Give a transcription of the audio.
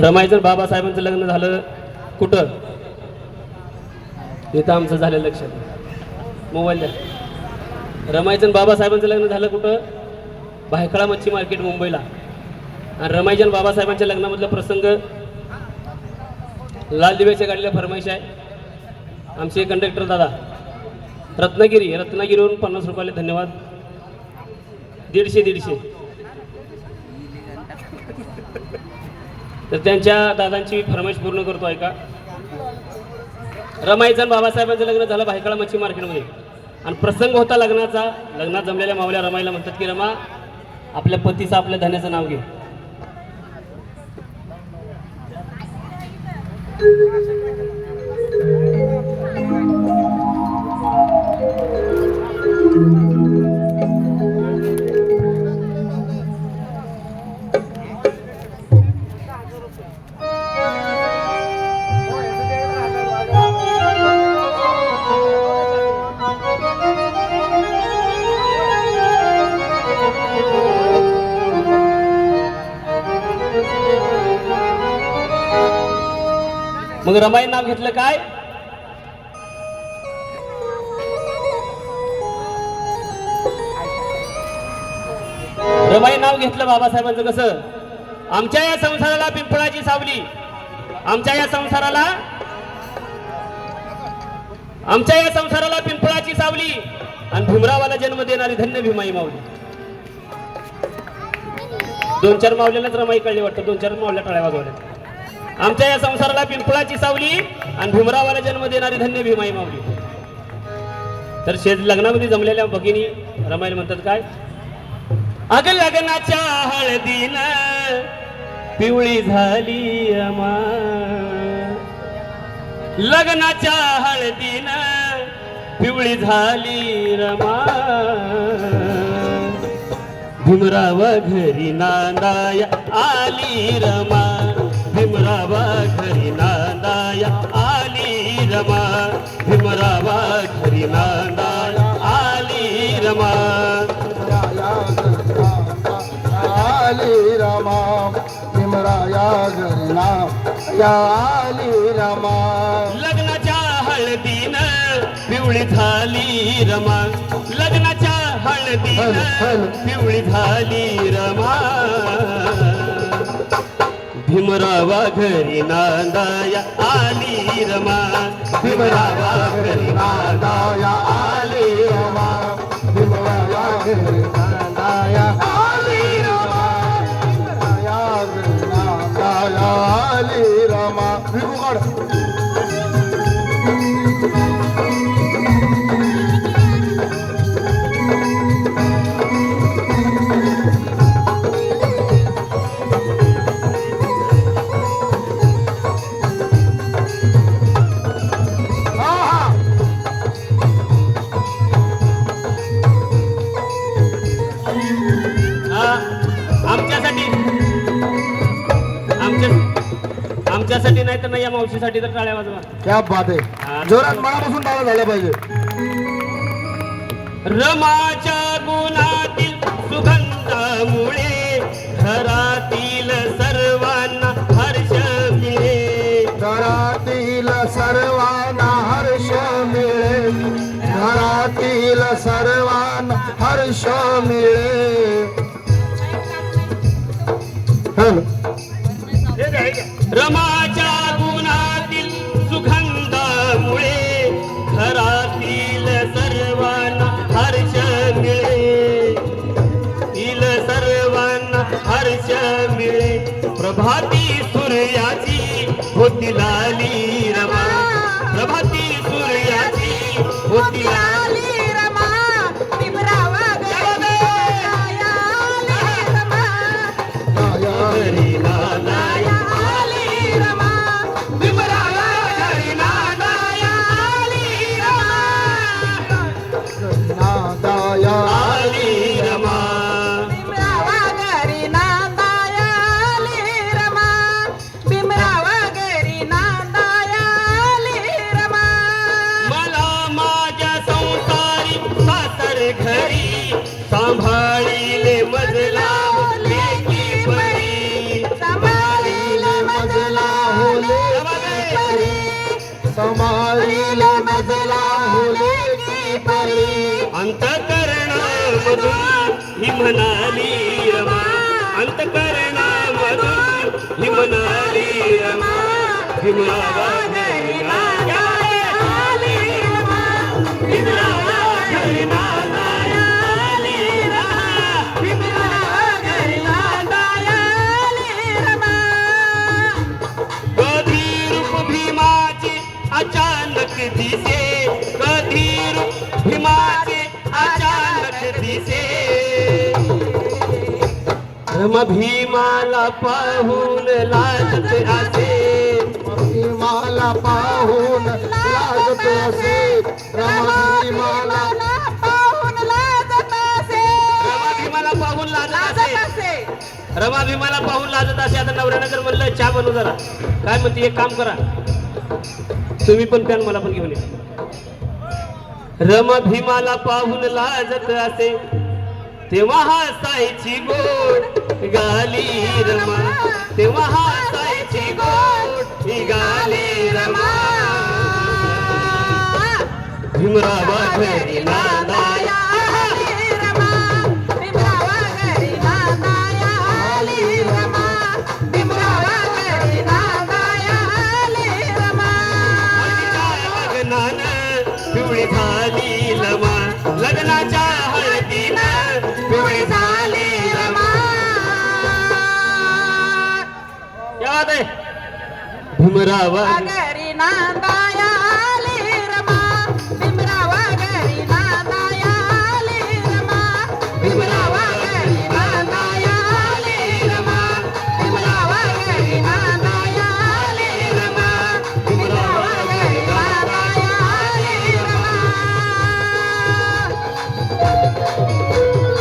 रमायचं बाबासाहेबांचं लग्न झालं कुठं? इथं आमचं झालं लक्षात मोबाईल द्या. रमाईचं बाबासाहेबांचं लग्न झालं कुठं? भायखळा मच्छी मार्केट मुंबईला. आणि रमायचंद बाबासाहेबांच्या लग्नामधला प्रसंग लाल दिव्याच्या गाडीला फरमाईश आहे. आमचे कंडक्टर दादा रत्नागिरी रत्नागिरीवरून पन्नास रुपयाला धन्यवाद. दीडशे दीडशे. तर त्यांच्या दादांची फरमाईश पूर्ण करतो ऐका. रमाईचं बाबासाहेबांचं लग्न झालं भायखळा मच्छी मार्केटमध्ये. आणि प्रसंग होता लग्नाचा लग्नात जमलेल्या मावल्या रमाईला म्हणतात की रमा आपल्या पतीचं आपल्या धन्याचं नाव घे. मग रमाई नाव घेतलं काय? रमाई नाव घेतलं बाबासाहेबांचं कसं? आमच्या या संसाराला पिंपळाची सावली. आमच्या या संसाराला आमच्या या संसाराला पिंपळाची सावली. आणि भीमरावाला जन्म देणारी धन्य भीमाई माऊली. दोन चार मावल्यालाच रमाई कळली वाटतं. दोन चार मावल्या टाळ्या वाजवल्या. आमच्या या संसाराला पिंपळाची सावली आणि भुमरावाला जन्म देणारी धन्य भीमाई मावली तर शेत लग्नामध्ये जमलेल्या भगिनी रमायला म्हणतात काय? अग लग्नाच्या हळदीन पिवळी झाली अमा लग्नाच्या हळदीन पिवळी झाली रमा भुमराव घरी नांदाय आली रमा भीमरावा घरी नांदाया आली रमा. भीमरावा घरी नांदाया आली रमा. आली रामा. भीमराया घरना या आली रामा. लग्नाच्या हळदीन पिवळी झाली रमा. लग्नाच्या हळदीन. पिवळी झाली रमा. भीमरावा घरी नांदाया आली रमा. भीमरावा घरी नांदाया आली रमा. भीमरावा घरी नांदाया नाही तर नाही या मावशीसाठी तर टाळ्या वाजवा. क्या बात हा. आहे जोरात मनापासून टाळा झाल्या पाहिजे. रमाच्या गुणातील सुगंधामुळे घरातील सर्वांना हर्ष मिळे घरातील सर्वांना हर्ष मिळेल. घरातील सर्वांना हर्ष मिळेल. हॅलो प्रभाती सूर्याची होती लाली रमा प्रभाती सूर्याची होती लाली समाईले मजला समाईले मजला होले की परी अंतकरणामधून ही म्हणाली रमा अंतकरणामधून ही म्हणाली रमा हिमावा रम भीमाला पाहून लाजत असे. मला पाहून लागत असे. रमाई मला पाहून लाजत असे. रमा भीमाला पाहून लाजत लाजत असे असे. रमा भीमाला पाहून लाजत असे. आता नवऱ्यानं जर म्हणलं चहा बनवू जरा. काय म्हणते एक काम करा. तुम्ही पण प्यान मला पण घेऊन या. रमा भीमाला पाहून लाजत असे. तेव्हा हसायची गोड गाली रमा. तेव्हा हसायची गोड गाली रमा. भीमरावा घरी भीमरावा नांदाया